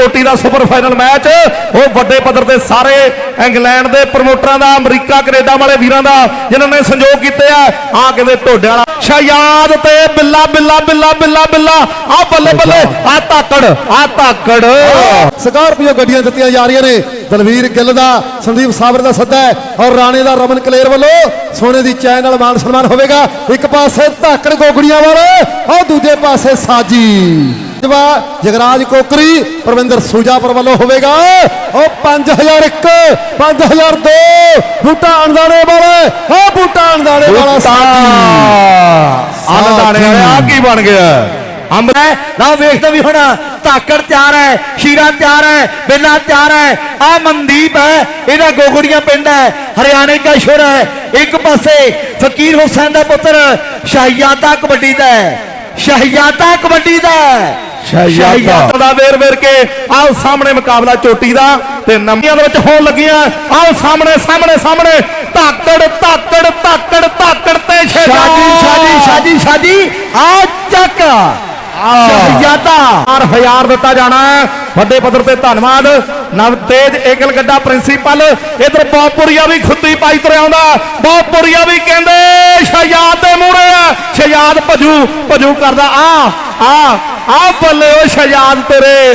ਚੋਟੀ ਦਾ super final match. ਉਹ ਵੱਡੇ ਪੱਧਰ ਤੇ ਸਾਰੇ ਇੰਗਲੈਂਡ ਦੇ ਪ੍ਰਮੋਟਰਾਂ ਦਾ, ਅਮਰੀਕਾ, ਕੈਨੇਡਾ ਵਾਲੇ ਵੀਰਾਂ ਦਾ, ਜਿਨ੍ਹਾਂ ਨੇ ਸੰਯੋਗ ਕੀਤੇ ਆ। ਆ ਕਹਿੰਦੇ ਢੋਡੇ ਵਾਲਾ। ਸ਼ਾਯਾਦ ਤੇ ਬਿੱਲਾ ਬਿੱਲਾ ਬਿੱਲਾ ਬਿੱਲਾ ਬਿੱਲਾ। ਆ ਬੱਲੇ ਬੱਲੇ। ਆ ਧਾਕੜ ਆ ਧਾਕੜ। ਸਕਾਰਪੀਓ ਗੱਡੀਆਂ ਦਿੱਤੀਆਂ ਜਾ ਰਹੀਆਂ ਨੇ। ਦਲਵੀਰ ਗਿੱਲ ਦਾ, ਸੰਦੀਪ ਸਾਬਰ ਦਾ ਸੱਦਾ ਹੈ ਔਰ ਰਾਣੇ ਦਾ ਰਮਨ ਕਲੇਰ ਵੱਲੋਂ ਸੋਨੇ ਦੀ ਚੈਨ ਨਾਲ ਮਾਨ ਸਨਮਾਨ ਹੋਵੇਗਾ। ਇੱਕ ਪਾਸੇ ਧਾਕੜ ਗੋਗੜੀਆਂ ਵਾਲੇ ਔਰ ਦੂਜੇ ਪਾਸੇ ਸਾਜੀ। ਜਵਾ ਜਗਰਾਜ ਕੋਕਰੀ ਪ੍ਰਵਿੰਦਰ ਸੂਜਾਪੁਰ ਵੱਲੋਂ ਹੋਵੇਗਾ। ਉਹ 5001 5002 ਬੂਟਾ ਅਣਦਾਣੇ ਵਾਲੇ ਉਹ ਬੂਟਾ ਅਣਦਾਣੇ ਵਾਲਾ ਸਾਜੀ ਆਨੰਦਾਣੇ ਵਾਲੇ ਆ ਕੀ ਬਣ ਗਿਆ? ਅੰਬ ਹੈ ਲਓ ਵੇਖਦੇ ਵੀ ਹੁਣ ਧਾਕੜ ਤਿਆਰ ਹੈ ਸ਼ੀਰਾ ਤਿਆਰ ਹੈ ਬਿੱਲਾ ਤਿਆਰ ਹੈ। ਆ ਮਨਦੀਪ ਹੈ ਇਹਦਾ ਗੋਗੜੀਆਂ ਪਿੰਡ ਹੈ ਹਰਿਆਣੇ ਦਾ ਸ਼ੁਰ ਹੈ। ਇੱਕ ਪਾਸੇ ਫਕੀਰ ਹੁਸੈਨ ਦਾ ਪੁੱਤਰ ਸ਼ਾਹਿਆਦਾ ਕਬੱਡੀ ਦਾ ਹੈ। ਸ਼ਾਹਿਆਦਾ ਕਬੱਡੀ ਦਾ ਹੈ। ਸ਼ਾਹਿਆਦਾ ਦਾ ਵੇਰ ਵੇਰ ਕੇ ਆਓ ਸਾਹਮਣੇ ਮੁਕਾਬਲਾ ਚੋਟੀ ਦਾ ਤੇ ਨਵੀਆਂ ਦੇ ਵਿੱਚ ਹੋਣ ਲੱਗੀਆਂ। ਆਓ ਸਾਹਮਣੇ ਸਾਹਮਣੇ ਸਾਹਮਣੇ। ਧਾਕੜ ਧਾਕੜ ਧਾਕੜ ਧਾਕੜ ਤੇ ਸ਼ਾਜੀ ਸ਼ਾਜੀ ਸ਼ਾਜੀ ਸ਼ਾਜੀ ਆ ਚੱਕ। ਸ਼ਾਹਿਆਦਾ 4000 ਦਿੱਤਾ ਜਾਣਾ ਵੱਡੇ ਪੱਧਰ ਤੇ ਧੰਨਵਾਦ। ਨਵਤੇਜ ਏਕਲ ਗੱਡਾ ਪ੍ਰਿੰਸੀਪਲ। ਇਧਰ ਬੌਪੁਰੀਆ ਵੀ ਖੁੱਦੀ ਪਾਈ ਤੁਰਿਆ ਆਉਂਦਾ। ਬੌਪੁਰੀਆ ਵੀ ਕਹਿੰਦੇ, ਸ਼ਹਿਜਾਦ ਦੇ ਮੂਹਰੇ ਆ। ਸ਼ਹਿਜਾਦ ਭਜੂ ਭਜੂ ਕਰਦਾ, ਆ ਆ ਆ ਬੱਲੇ ਓ ਸ਼ਹਿਜਾਦ ਤੇਰੇ।